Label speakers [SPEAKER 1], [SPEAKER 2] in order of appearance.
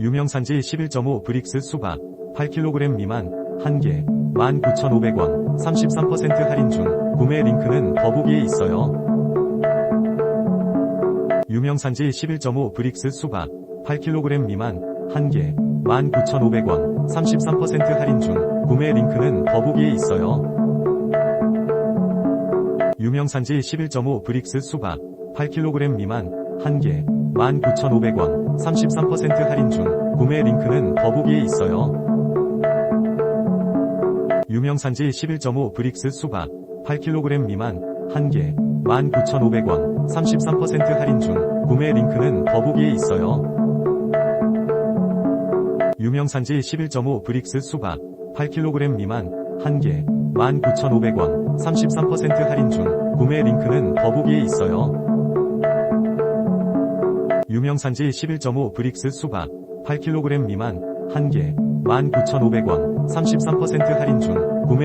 [SPEAKER 1] 유명산지 11.5 브릭스 수박 8kg 미만 1개 19,500원 33% 할인 중 구매 링크는 더보기에 있어요. 유명산지 11.5 브릭스 수박 8kg 미만 1개 19,500원 33% 할인 중 구매 링크는 더보기에 있어요. 유명산지 11.5 브릭스 수박 8kg 미만 1개 19,500원 33% 할인 중 구매 링크는 더보기에 있어요. 유명산지 11.5 브릭스 수박 8kg 미만 1개 19,500원 33% 할인 중 구매 링크는 더보기에 있어요. 유명산지 11.5 브릭스 수박 8kg 미만 1개 19,500원 33% 할인 중 구매 링크는 더보기에 있어요. 유명산지 11.5 브릭스 수박 8kg 미만 1개 19,500원 33% 할인 중 구매